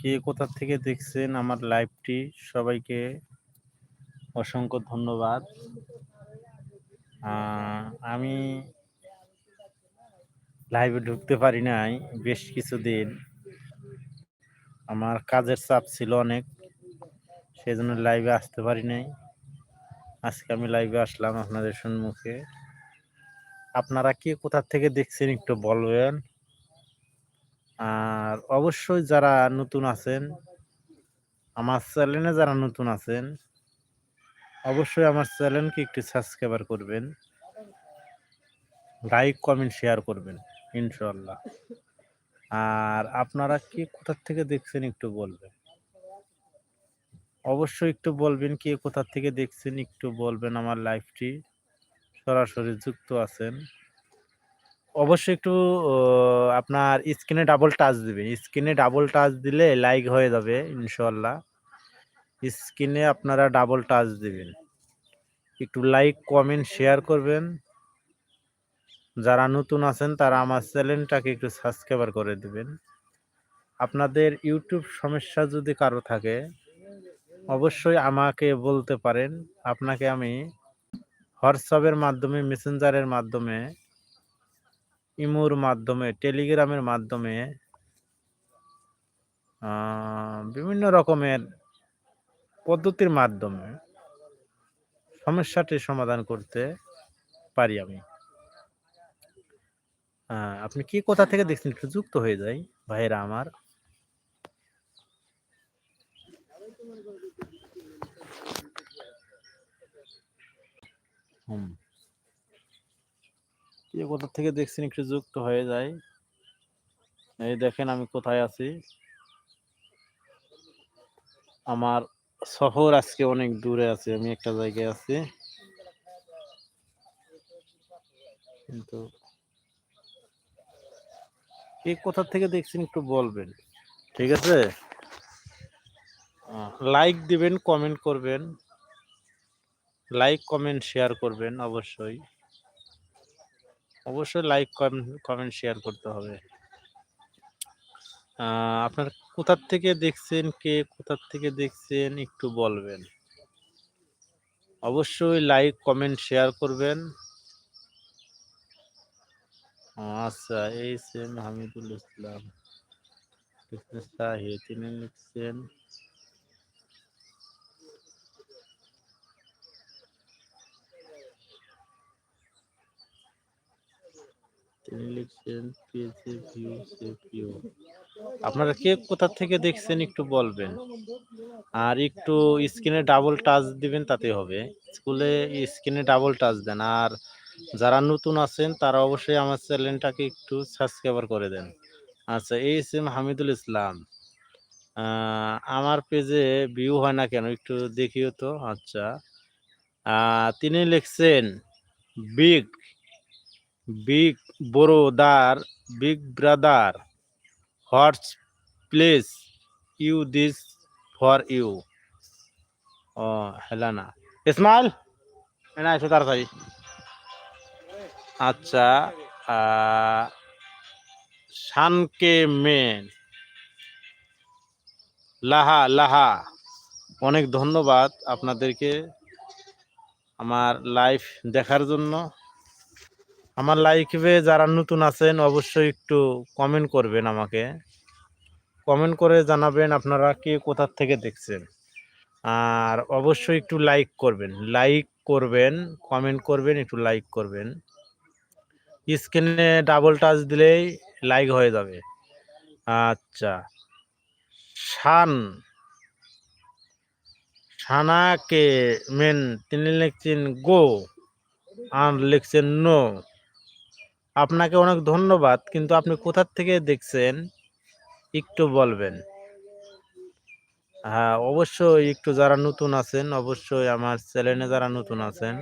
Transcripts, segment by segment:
কে কোথা থেকে দেখছেন আমার লাইভটি? সবাইকে অসংখ্য ধন্যবাদ। আমি লাইভে ঢুকতে পারি নাই বেশ কিছুদিন। আমার কাজের চাপ ছিল অনেক সেই জন্য লাইভে আসতে পারি নাই। আজকে আমি লাইভে আসলাম আপনাদের সম্মুখে। আপনারা কে কোথা থেকে দেখছেন একটু বলবেন? আর অবশ্যই যারা নতুন আছেন, আমার চ্যানেলে যারা নতুন আছেন, অবশ্যই আমার চ্যানেলকে একটু সাবস্ক্রাইবার করবেন। লাইক কমেন্ট শেয়ার করবেন ইনশাল্লাহ আর আপনারা কি কোথার থেকে দেখছেন একটু বলবেন। অবশ্যই একটু বলবেন কে কোথা থেকে দেখছেন একটু বলবেন আমার লাইফটি সরাসরি যুক্ত আছেন। অবশ্যই একটু আপনার স্ক্রিনে ডাবল টাচ দিবেন। স্ক্রিনে ডাবল টাচ দিলে লাইক হয়ে যাবে ইনশাল্লাহ স্ক্রিনে আপনারা ডাবল টাচ দিবেন। একটু লাইক কমেন্ট শেয়ার করবেন। যারা নতুন আছেন, তারা আমার চ্যানেলটাকে একটু সাবস্ক্রাইবার করে দিবেন। আপনাদের ইউটিউব সমস্যা যদি কারও থাকে, অবশ্যই আমাকে বলতে পারেন। আপনাকে আমি হোয়াটসঅ্যাপের মাধ্যমে মেসেঞ্জারের মাধ্যমে ইমোর মাধ্যমে, টেলিগ্রামের মাধ্যমে বিভিন্ন রকমের পদ্ধতির মাধ্যমে সমস্যাটি সমাধান করতে পারি আমি। আপনি কি কোথা থেকে দেখছেন? একটু যুক্ত হয়ে যাই ভাইরা আমার। হুম। কোথা থেকে দেখছেন একটু যুক্ত হয়ে যায়। এই দেখেন আমি কোথায় আছি। আমার শহর আজকে অনেক দূরে আছে, আমি একটা জায়গায় আছি। কিন্তু কে কোথা থেকে দেখছেন একটু বলবেন, ঠিক আছে? লাইক দিবেন কমেন্ট করবেন। লাইক কমেন্ট শেয়ার করবেন, অবশ্যই। অবশ্যই লাইক কমেন্ট শেয়ার করতে হবে। আপনার কোথার থেকে দেখছেন, কে কোথার থেকে দেখছেন, একটু বলবেন। অবশ্যই লাইক কমেন্ট শেয়ার করবেন। আচ্ছা এই সেম হামিদুল ইসলাম। তিনি লিখছেন তিনি লিখছেন পেজে ভিউ সেভ ভিউ আপনারা কে কোথা থেকে দেখছেন একটু বলবেন। আর একটু স্ক্রিনে ডাবল টাচ দিবেন, তাতে হবে। স্কুলে স্ক্রিনে ডাবল টাচ দেন। আর যারা নতুন আছেন, তারা অবশ্যই আমার চ্যানেলটাকে একটু সাবস্ক্রাইবার করে দেন। আচ্ছা এই এম হামিদুল ইসলাম। আমার পেজে ভিউ হয় না কেন? একটু দেখিও তো। আচ্ছা। তিনি লিখছেন big big বড়োদার big brother what's place you this for you ও, হেলানা। ইসমাইল? এনা এসো তাড়াতাড়ি। আচ্ছা শানকে মেন। লাহা লাহা। অনেক ধন্যবাদ আপনাদেরকে আমার লাইভ দেখার জন্য। আমার লাইভে যারা নতুন আছেন, অবশ্যই একটু কমেন্ট করবেন আমাকে। কমেন্ট করে জানাবেন আপনারা কে কোথার থেকে দেখছেন। আর অবশ্যই একটু লাইক করবেন। লাইক করবেন কমেন্ট করবেন, একটু লাইক করবেন। স্ক্রিনে ডাবল টাচ দিলেই লাইক হয়ে যাবে। আচ্ছা। শান। সানাকে মেন তিনি লিখছেন গো আর লিখছেন নো আপনাকে অনেক ধন্যবাদ, কিন্তু আপনি কোথার থেকে দেখছেন? একটু বলবেন। হ্যাঁ অবশ্যই একটু যারা নতুন আছেন, অবশ্যই আমার চ্যানেলে যারা নতুন আছেন,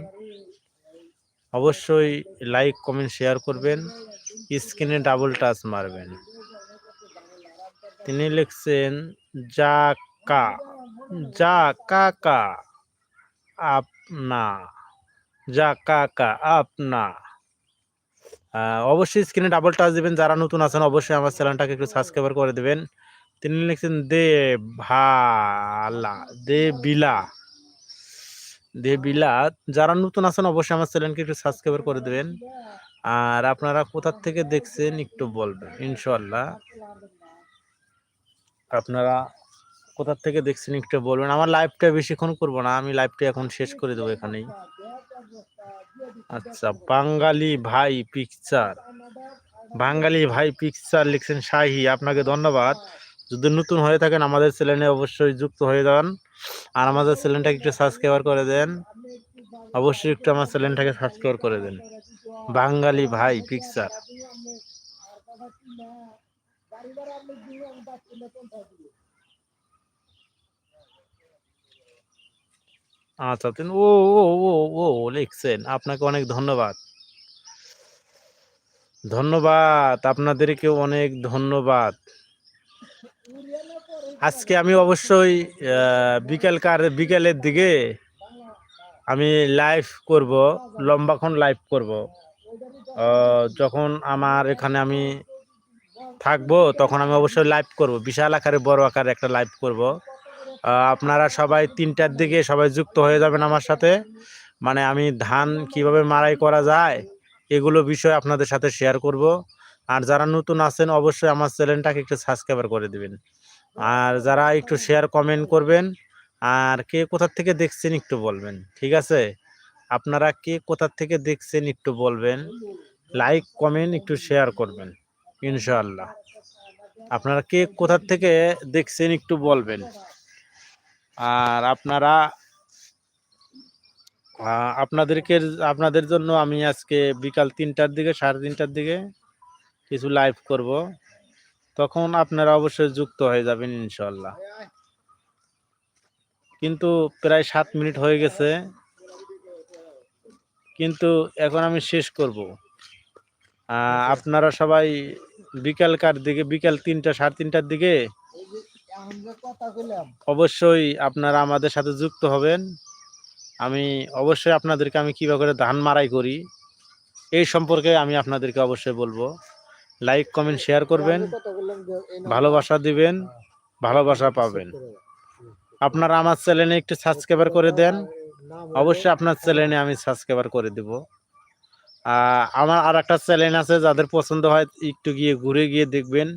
অবশ্যই লাইক, কমেন্ট, শেয়ার করবেন, স্ক্রিনে ডাবল টাচ মারবেন। তিনি লিখছেন, যা কা, যা কাকা আপনা যা কাকা আপনা অবশ্যই স্ক্রিনে ডাবল টাচ দেবেন, যারা নতুন আছেন অবশ্যই আমার চ্যানেলটাকে একটু সাবস্ক্রাইবার করে দেবেন। তিনি লিখছেন দে ভালা, দে বিলা দে বিলা। যারা নতুন আছেন অবশ্যই আমার চ্যানেলকে একটু সাবস্ক্রাইবার করে দেবেন। আর আপনারা কোথার থেকে দেখছেন একটু বলবেন ইনশাল্লাহ আপনারা কোথার থেকে দেখছেন একটু বলবেন। আমার লাইভটা বেশিক্ষণ করব না, আমি লাইভটা এখন শেষ করে দেবো এখানেই। আচ্ছা বাঙালি ভাই পিকচার বাঙালি ভাই পিকচার লিখছেন শাহি, আপনাকে ধন্যবাদ। যদি নতুন হয়ে থাকেন আমাদের চ্যানেলে অবশ্যই যুক্ত হয়ে যান। আর আমাদের চ্যানেলটাকে একটু সাবস্ক্রাইবার করে দেন। অবশ্যই একটু আমার চ্যানেলটাকে সাবস্ক্রাইব করে দেন। বাঙালি ভাই পিকচার আচ্ছা তিনি ও ও ও ও লিখছেন। আপনাকে অনেক ধন্যবাদ। ধন্যবাদ। আপনাদেরকেও অনেক ধন্যবাদ। আজকে আমি অবশ্যই বিকেলকার বিকেলের দিকে আমি লাইভ করব, লম্বাক্ষণ লাইভ করব। যখন আমার এখানে আমি থাকব, তখন আমি অবশ্যই লাইভ করব। বিশাল আকারে, বড় আকারে একটা লাইভ করব। আপনারা সবাই তিনটার দিকে সবাই যুক্ত হয়ে যাবেন আমার সাথে। মানে আমি ধান কীভাবে মারাই করা যায়, এগুলো বিষয় আপনাদের সাথে শেয়ার করব। আর যারা নতুন আছেন, অবশ্যই আমার চ্যানেলটাকে একটু সাবস্ক্রাইবার করে দিবেন। আর যারা একটু শেয়ার কমেন্ট করবেন, আর কে কোথার থেকে দেখছেন একটু বলবেন, ঠিক আছে? আপনারা কে কোথার থেকে দেখছেন একটু বলবেন লাইক কমেন্ট একটু শেয়ার করবেন, ইনশাআল্লাহ। আপনারা কে কোথা থেকে দেখছেন একটু বলবেন। আর আপনারা আপনাদেরকে, আপনাদের জন্য আমি আজকে বিকাল তিনটার দিকে, সাড়ে তিনটার দিকে কিছু লাইভ করব। তখন আপনারা অবশ্যই যুক্ত হয়ে যাবেন ইনশাল্লাহ কিন্তু প্রায় সাত মিনিট হয়ে গেছে। কিন্তু এখন আমি শেষ করব। আপনারা সবাই বিকালকার দিকে, বিকাল তিনটা, সাড়ে তিনটার দিকে অবশ্যই আপনারা আমাদের সাথে যুক্ত হবেন। আমি অবশ্যই আপনাদেরকে আমি কীভাবে করে ধান মারাই করি, এই সম্পর্কে আমি আপনাদেরকে অবশ্যই বলব। লাইক কমেন্ট শেয়ার করবেন, ভালোবাসা দিবেন, ভালোবাসা পাবেন। আপনারা আমার চ্যানেলে একটু সাবস্ক্রাইবার করে দেন, অবশ্যই আপনার চ্যানেলে আমি সাবস্ক্রাইবার করে দেব। আমার আর একটা চ্যানেল আছে, যাদের পছন্দ হয়, একটু গিয়ে ঘুরে গিয়ে দেখবেন।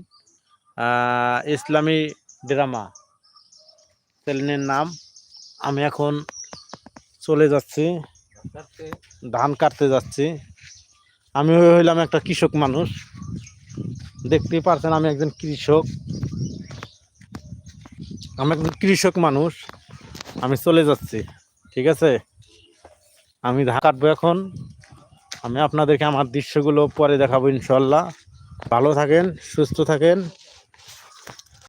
ইসলামী ড্রামা। চ্যানেলের নাম, আমি এখন চলে যাচ্ছি, ধান কাটতে যাচ্ছি। আমি হইলাম একটা কৃষক মানুষ। দেখতেই পারছেন আমি একজন কৃষক। আমি একজন কৃষক মানুষ। আমি চলে যাচ্ছি, ঠিক আছে? আমি ধান কাটবো এখন। আমি আপনাদেরকে আমার দৃশ্যগুলো পরে দেখাবো ইনশাল্লাহ। ভালো থাকেন, সুস্থ থাকেন।